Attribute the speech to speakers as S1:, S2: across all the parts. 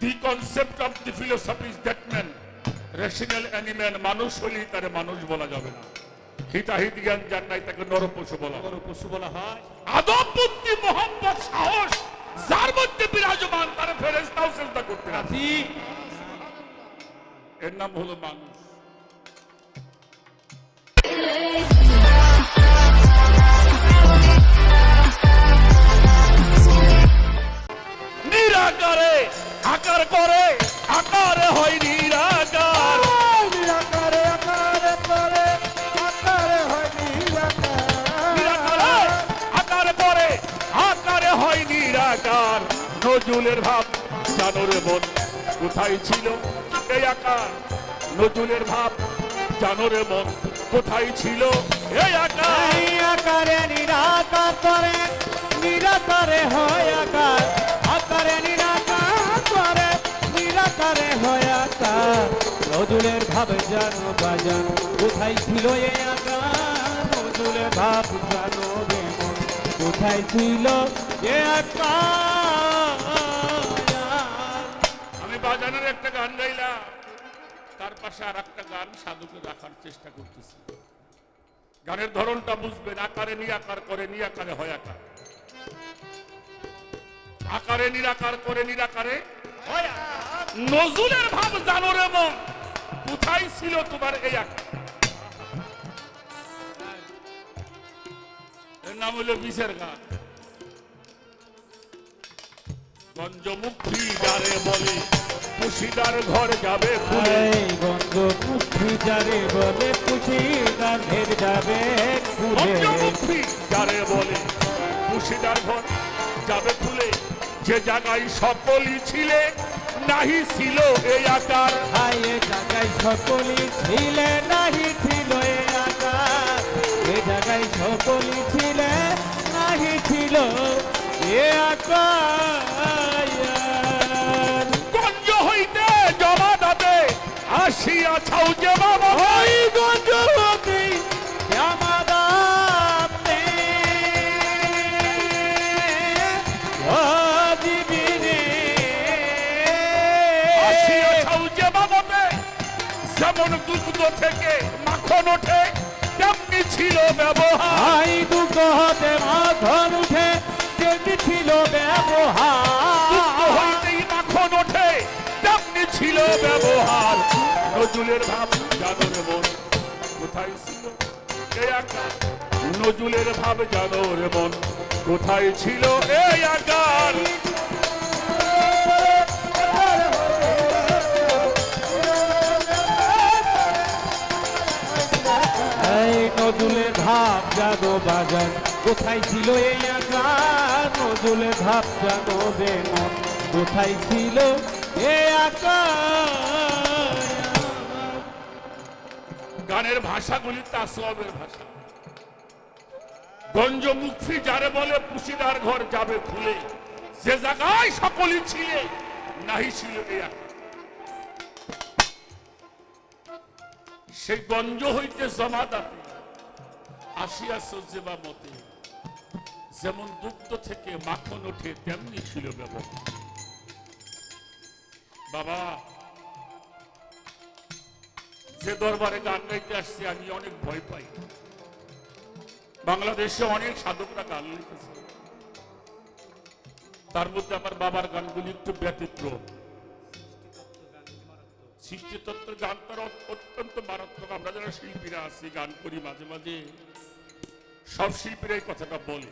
S1: The concept of the philosophy is that man rational animal মানুষ হলেই তার মানুষ বলা যাবে না। হিতাহিত জ্ঞান যার নাই তাকে নরপশু বলা হবে।
S2: বড় পশু বলা হয়।
S1: আদব বুদ্ধি মোহাম্মদ সাহস যার মধ্যে বিরাজমান তার ফেরেস্তাও চেষ্টা করতে রাজি এর নাম হলো মানুষ। আকার করে আকারে হয় নিরাকার।
S2: নিরাকারে আকারে করে আকারে হয় নিরাকার।
S1: আকার করে আকারে হয় নিরাকার। নজরুলের ভাব জানোরে বোন কোথায় ছিল? এই আকার? নজরুলের ভাব জানোরে মন কোথায় ছিল? এই আকার?
S2: আকারে নিরাকার করে নিরাকারে হয় আকারে। নিরাকারে হয় আকার নজুলের ভাব জানো বাজান, কোথায় ছিল এই আকার নজুলের ভাব জানো রে মন কোথায় ছিল এ আকার
S1: আমি বাজানের একটা গান গাইলাম। তার পাশে আর একটা গান সাধুকে রাখার চেষ্টা করতেছি। গানের ধরনটা বুঝবেন, আকারে নিরাকার করে, নিরাকারে হয় আকার। নিরাকার করে, নিরাকারে হয়। নজরুলের ভাব জানো রে মন কোথায় ছিল তোমার এই এর নাম হলো বিষের গান। গঞ্জমুখী যারে বলে কুশিদার ঘর যাবে খুলে
S2: এই গন্ধ মুখি যারে বলে যাবে খুলে
S1: গঞ্জমুখী যারে বলে কুশিদার ঘর যাবে খুলে যে জায়গায় সকলই ছিলে নাহি ছিল এই আকার।
S2: এ জায়গায় সকলি ছিলে নাহি ছিল এ আকার। এ জায়গায় সকলি ছিলে নাহি ছিল এ আকার।
S1: গঞ্জ হইতে জমা দাতে আসিয়া ছাউ যে বাবা
S2: ওই
S1: দুগ্ধ থেকে মাখন ওঠে তেমনি ছিল ব্যবহার।
S2: দুঃখ হতে মাখন উঠে যেটি ছিল ব্যবহার।
S1: হইতেই মাখন ওঠে তেমনি ছিল ব্যবহার। নজরুলের ভাব জানোর মন কোথায় ছিল? নজরুলের ভাব জানোর মন কোথায় ছিল? এই আকার
S2: এই নজুলের ভাব জানো বাজান কোথায় ছিল এই আকার নজুলের ভাব জানো বেমন কোথায় ছিল এই আকার
S1: গানের ভাষাগুলি তাসবের ভাষা। গঞ্জ মুখী যারে বলে, পুশিদার ঘর যাবে খুলে। যে জায়গায় সকলই ছিলে, নাহি ছিল সেই গঞ্জ হইতে জমাদাতে আসিয়া সজ্জেবা মতে, যেমন দুগ্ধ থেকে মাখন ওঠে, তেমনি ছিল ব্যবহার। বাবা, যে দরবারে গান গাইতে আসছে, আমি অনেক ভয় পাই। বাংলাদেশে অনেক সাধকরা গান লিখেছে। তার মধ্যে আমার বাবার গানগুলি একটু ব্যতিক্রম। সৃষ্টিতত্ত্বের গান তার অত- অত্যন্ত মারাত্মক। আমরা যারা শিল্পীরা আছি, গান করি মাঝে মাঝে। সব শিল্পীরা এই কথাটা বলে।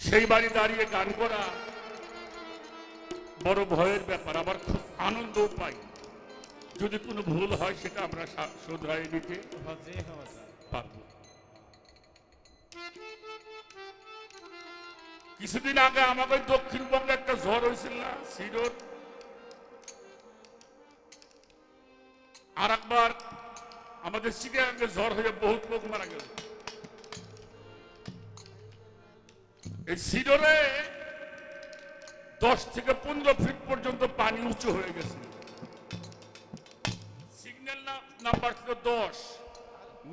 S1: সেই বাড়ি দাঁড়িয়ে গান করা বড় ভয়ের ব্যাপার, আবার খুব আনন্দও পাই। যদি কোনো ভুল হয়, সেটা আমরা শুধরাই নিতে পারব। কিছুদিন আগে আমাকে দক্ষিণবঙ্গে একটা ঝড় হয়েছিল না, সিরোর। আর একবার আমাদের চিটাগাঙ্গে ঝড় হয়ে বহুত লোক মারা গেল। এই সিডরে দশ থেকে পনেরো ফিট পর্যন্ত পানি উঁচু হয়ে গেছে। সিগন্যাল নাম্বার ছিল দশ।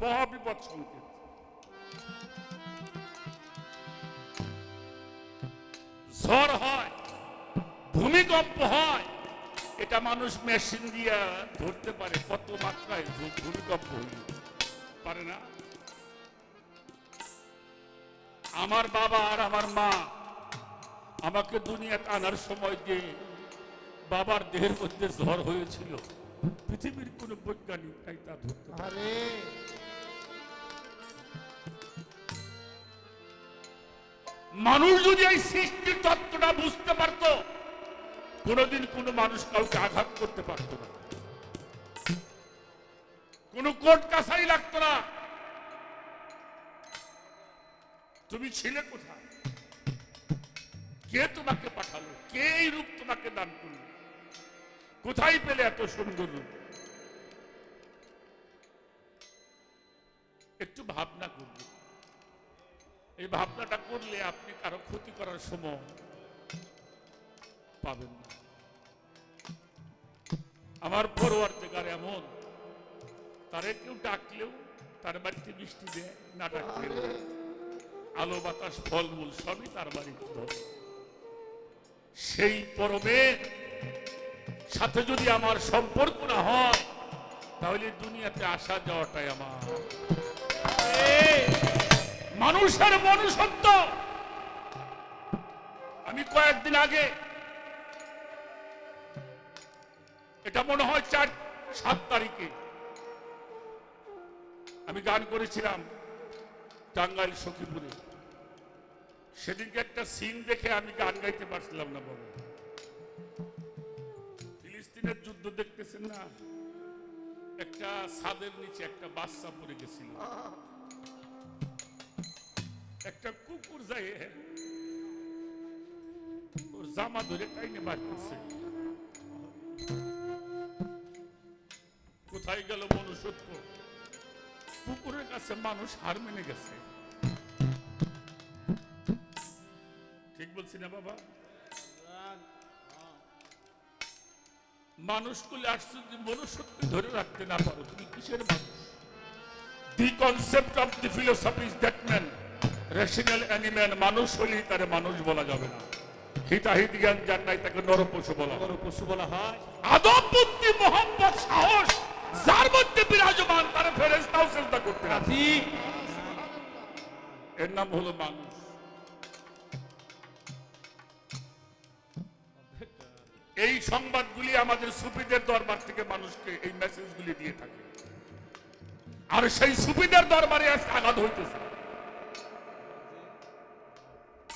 S1: মহাবিপদ সংকেত। ঝড় হয়, ভূমিকম্প হয় এটা মানুষ মেশিন দিয়া ধরতে পারে কত মাত্রায় ভূমিকম্প হইল। পারে না? আমার বাবা আর আমার মা আমাকে দুনিয়াতে আনার সময় যে বাবার দেহের মধ্যে ঝড় হয়েছিল পৃথিবীর কোন বৈজ্ঞানিক তাই তা ধরতে পারে। মানুষ যদি এই সৃষ্টির তত্ত্বটা বুঝতে পারতো কোনোদিন কোনো মানুষ কাউকে আঘাত করতে পারতো না। কোন কোর্ট কাছারি লাগতো না। তুমি ছিলে কোথায়? কে তোমাকে পাঠালো? কে এই রূপ তোমাকে দান করল? কোথায় পেলে এত সুন্দর রূপ? একটু ভাবনা করবে এই ভাবনাটা করলে আপনি কারও ক্ষতি করার সময় পাবেন না। আমার পরোয়ার জায়গার এমন, তারে কেউ ডাকলেও তার বাড়িতে মিষ্টি দেয়, না ডাকলেও আলো, বাতাস, ফলমূল সবই তার বাড়িতে সেই পরমের সাথে যদি আমার সম্পর্ক না হয়, তাহলে দুনিয়াতে আসা যাওয়াটাই আমার। মানুষের মনুষ্যত্ব। আমি কয়েকদিন আগে এটা মনে হয় চার, সাত তারিখে। আমি গান করেছিলাম টাঙ্গাইল সখীপুরে। সেদিনকে একটা সিন দেখে আমি গান গাইতে পারছিলাম না বাবু। ফিলিস্তিনের যুদ্ধ দেখতেছেন না? একটা ছাদের নিচে একটা বাচ্চা পড়ে গেছিল। একটা কুকুর যায়, ওর জামা ধরে টাইনে করছে। কোথায় গেল মনুষ্যত্ব। কুকুরের কাছে মানুষ হার মেনে গেছে। ঠিক বলছি না বাবা? মানুষগুলি আসছে যদি মনুষ্যত্ব ধরে রাখতে না পারো তুমি কিসের মানুষ? The concept of the philosophy is that man rational animal মানুষ হলেই তারে মানুষ বলা যাবে না। হিতাহিত জ্ঞান যার নাই তাকে নরপশু বলা হবে।
S2: বড় পশু বলা হয়।
S1: আদব বুদ্ধি মোহাম্মদ সাহস যার মধ্যে বিরাজমান তার ফেরেস্তাও চেষ্টা করতে রাজি।
S2: রাজি।
S1: এর নাম হলো মানুষ। এই সংবাদগুলি আমাদের সুফিদের দরবার থেকে মানুষকে এই মেসেজগুলি দিয়ে থাকে। আর সেই সুফিদের দরবারে আজকে আঘাত হইতেছে।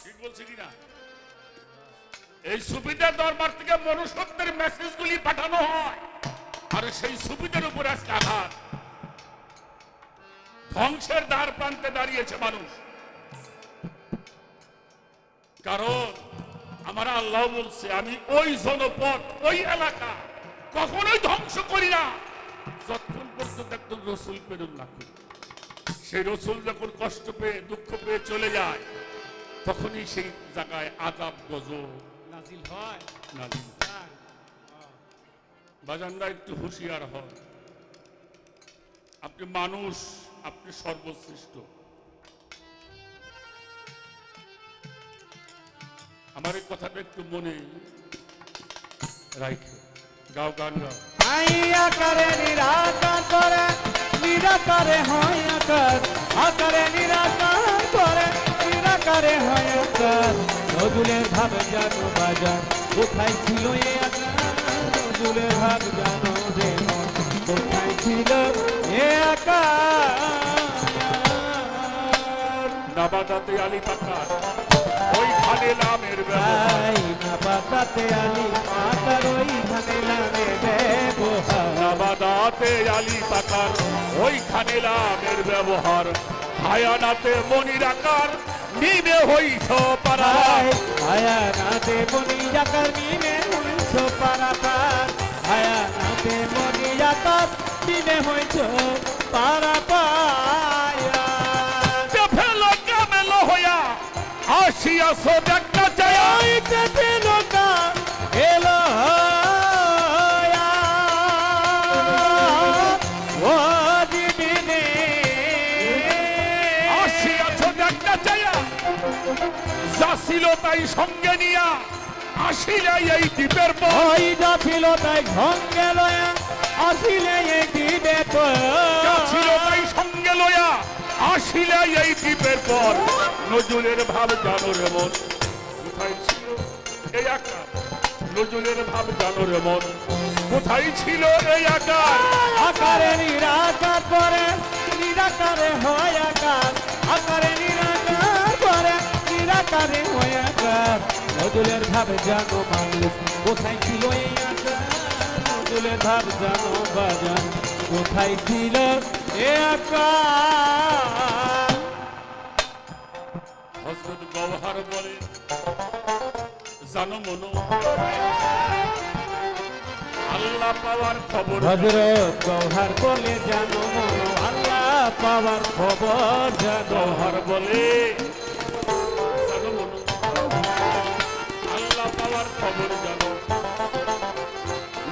S1: ঠিক বলছি কিনা এই সুফিদের দরবার থেকে মনুষ্যত্বের মেসেজগুলি পাঠানো হয়। আর সেই সুফিদের উপরে আজকে আঘাত। ধ্বংসের দ্বার প্রান্তে দাঁড়িয়েছে মানুষ। কারণ আমার আল্লাহ বলছে আমি ওই জনপদ ওই এলাকা কখনোই ধ্বংস করি না। যতক্ষণ পর্যন্ত একজন রসুল প্রেরণ না করি। সেই রসুল যখন কষ্ট পেয়ে দুঃখ পেয়ে চলে যায় তখনই সেই জায়গায় আজাব গজব
S2: নাজিল হয়।
S1: নাজিল
S2: যাক।
S1: বাজানরা একটু হুঁশিয়ার হন। আপনি মানুষ, আপনি সর্বশ্রেষ্ঠ। আমার এই কথাটা একটু মনে রাখে। গাও গান গাও।
S2: করে ভাব জানো বাজার, কোথায় ছিল এ আকার নজুলের ভাব জানো রে মন। কোথায় ছিল এ আকার?
S1: নাবাদাতে আলী পাকার ওইখানে নামের ব্যবহার।
S2: আই না পাতাতে ওইখানে লাগে ব্যবহার।
S1: নাবাদাতে আলী পাকার ওইখানে নামের ব্যবহার। হায়ানাতে মনির আকার নিবে হইছ
S2: হইছো পারাপার আয়া নাতে মনি জাকার নিমে হইছো পারাপায়া।
S1: ফেলো কামেলো হইয়া আসিয়াছো দেখা যায়
S2: আইতে দিলকা এলো
S1: ছিল তাই সঙ্গে নিয়া। আসিলে এই দ্বীপের পর
S2: ওই যা তাই সঙ্গে লয়া আসিলে এই দিবে তো
S1: যা ছিল তাই সঙ্গে লয়া আসিলে এই দ্বীপের পর। নজরুলের ভাব জানো রে মন। কোথায় ছিল এই আকার? নজরুলের ভাব জানো রে মন। কোথায় ছিল এই আকার?
S2: আকারে নিরাকার করে নিরাকারে হয় আকার। আকারে নিরাকার করে নিরাকারে হয় আকার। নজুলের ভাব জানো মানুষ কোথায় ছিল এই আকার নজুলের ভাব জানো বাজান কোথায় ছিল এ আকার?
S1: হজরত গওহার বলে জানো মনো আল্লাহ পাওয়ার খবর
S2: হজরত গৌহার বলে জানো মনো আল্লাহ পাওয়ার খবর জানো।
S1: গওহার বলে পাওয়ার খবর জানো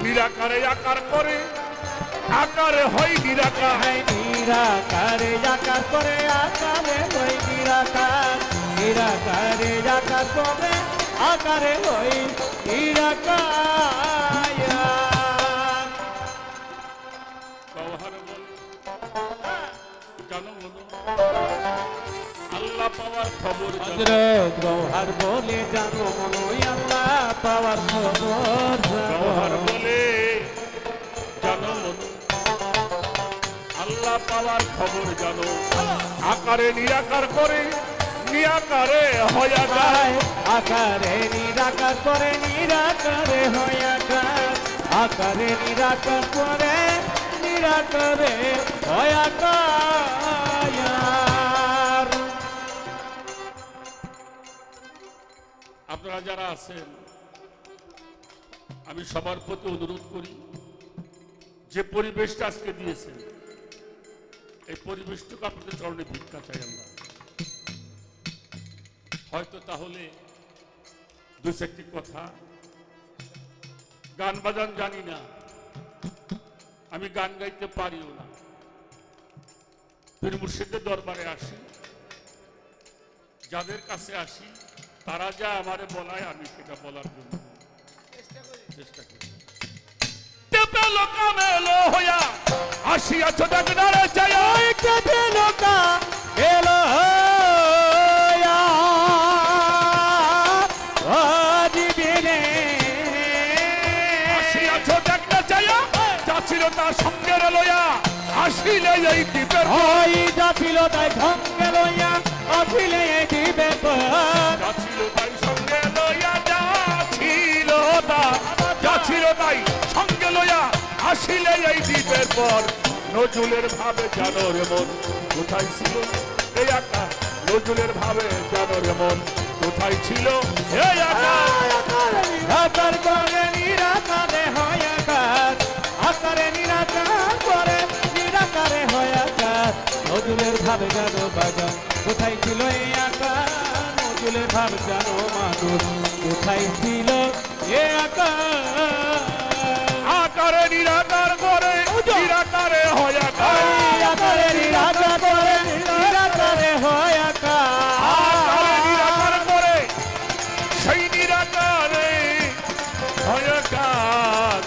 S1: নিরাকারে আকার করে আকারে হয় নিরাকার।
S2: হয় নিরাকারে আকার করে আকারে হই নিরাকার। নিরাকারে আকার করে আকারে হই নিরাকার।
S1: বলে জানো আল্লাহ পাওয়ার খবর
S2: হজরত গৌহার বলে জানো মনো আল্লাহ পাওয়ার খবর
S1: গওহার বলে জানো আল্লাহ পাওয়ার খবর জানো। আকারে নিরাকার করে নিরাকারে হয়া যায়।
S2: আকারে নিরাকার করে নিরাকারে হয় আকার আকারে নিরাকার করে নিরাকারে হয় আকার
S1: আপনারা যারা আছেন, আমি সবার প্রতি অনুরোধ করি, যে পরিবেশটা আজকে দিয়েছেন, এই পরিবেশটুকু আপনাদের চরণে ভিক্ষা চাই আমরা। হয়তো তাহলে দু চারটি কথা, গান বাজান জানি না, আমি গান গাইতে পারিও না। পীর মুর্শিদের দরবারে আসি, যাদের কাছে আসি তারা যা আমারে বলায় আমি সেটা বলার জন্য। চেষ্টা করি
S2: কেটে লোকা এলো
S1: তার সঙ্গে লইয়া আসিলে এই দ্বীপের
S2: ওই যাছিল তাই সঙ্গে লইয়া অখিলে দিবে
S1: ছিল তাই সঙ্গে লইয়া যাচ্ছিল তা। ছিল তাই সঙ্গে লইয়া আসিলে এই দ্বীপের পর। নজুলের ভাবে জানো রে মন কোথায় ছিল এই আকার নজুলের ভাবে জানো রে মন কোথায় ছিল এই আকার
S2: নজুলের ভাবে জানো বাজান কোথায় ছিল এই আকার? নজুলের ভাবে জানো মানুষ। কোথায় ছিল এ আকার?
S1: আকারে নিরাকার করে নিরাকারে হয় আকার।
S2: আকারে নিরাকার করে নিরাকারে হয়
S1: আকারে। নিরাকার করে সেই নিরাকারে হয় আকার।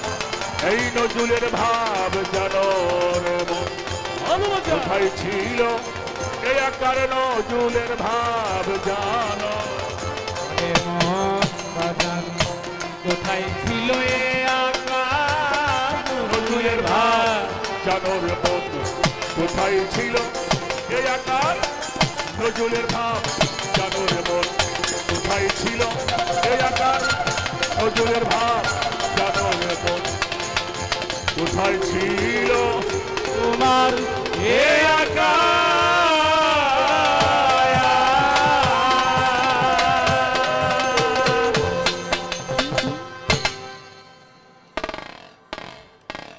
S1: এই নজরুলের ভাব জানো কোথায় ছিল এই আকার নজরুলের ভাব জানো।
S2: এ কোথায় ছিল এ
S1: নজরুলের ভাব জানো রে মন কোথায় ছিল এই আকার? নজরুলের ভাব জানো রে মন কোথায় ছিল এই আকার? নজরুলের ভাব জানো রে মন কোথায় ছিল?
S2: তোমার e a casa.